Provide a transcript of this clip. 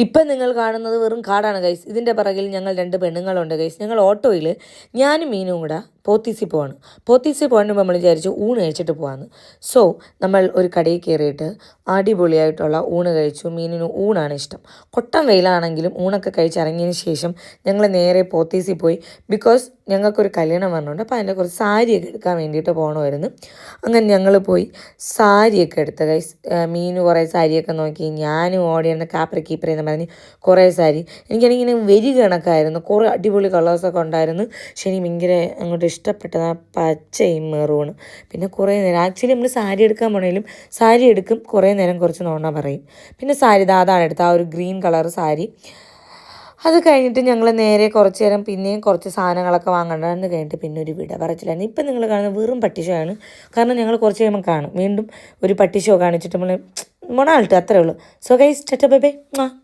ഇപ്പം നിങ്ങൾ കാണുന്നത് വെറും കാടാണ് ഗൈസ് ഇതിന്റെ പിറകിൽ ഞങ്ങൾ രണ്ട് പെണ്ണുങ്ങളുണ്ട് ഗൈസ് ഞങ്ങൾ ഓട്ടോയിൽ ഞാനും മീനും കൂടെ പോത്തീസി പോവാണ്. പോത്തീസി പോകാൻ നമ്മൾ വിചാരിച്ചു ഊണ് കഴിച്ചിട്ട് പോകാമെന്ന് സോ നമ്മൾ ഒരു കടയിൽ കയറിയിട്ട് അടിപൊളിയായിട്ടുള്ള ഊണ് കഴിച്ചു. മീനിന് ഊണാണ് ഇഷ്ടം. കൊട്ടം വെയിലാണെങ്കിലും ഊണൊക്കെ കഴിച്ചിറങ്ങിയതിന് ശേഷം ഞങ്ങൾ നേരെ പോത്തീസി പോയി. ബിക്കോസ് ഞങ്ങൾക്കൊരു കല്യാണം വന്നിട്ടുണ്ട്. അപ്പോൾ അതിന്റെ കുറച്ച് സാരിയൊക്കെ എടുക്കാൻ വേണ്ടിയിട്ട് പോകണമായിരുന്നു അങ്ങനെ ഞങ്ങൾ പോയി സാരിയൊക്കെ എടുത്ത്. കൈ മീന് കുറേ സാരിയൊക്കെ നോക്കി. ഞാനും ഓടിയാണ് കാപ്ര കീപ്പറി എന്ന് പറഞ്ഞ് കുറേ സാരി. എനിക്കാണെങ്കിൽ ഇങ്ങനെ വെരി കണക്കായിരുന്നു. കുറേ അടിപൊളി കളേഴ്സൊക്കെ ഉണ്ടായിരുന്നു. ശരി ഭയങ്കര അങ്ങോട്ട് ഇഷ്ടപ്പെട്ടത് ആ പച്ചയും മെറൂണും. പിന്നെ കുറേ നേരം ആക്ച്വലി നമ്മൾ സാരി എടുക്കാൻ പോണേലും സാരി എടുക്കും കുറേ നേരം കുറച്ച് നോണ പറയും. പിന്നെ സാരി ദാതാണ് എടുത്ത ആ ഒരു ഗ്രീൻ കളർ സാരി. അത് കഴിഞ്ഞിട്ട് ഞങ്ങൾ നേരെ കുറച്ച് നേരം പിന്നെയും കുറച്ച് സാധനങ്ങളൊക്കെ വാങ്ങേണ്ടത് കഴിഞ്ഞിട്ട് പിന്നെ ഒരു വിട പറച്ചിലായിരുന്നു. ഇപ്പം നിങ്ങൾ കാണുന്നത് വെറും പട്ടിഷോയാണ്. കാരണം ഞങ്ങൾ കുറച്ച് കഴിയുമ്പോൾ കാണും. വീണ്ടും ഒരു പട്ടിഷോ കാണിച്ചിട്ട് നമ്മൾ മൊണാൾട്ട് അത്രേ ഉള്ളൂ. So guys tata bye bye.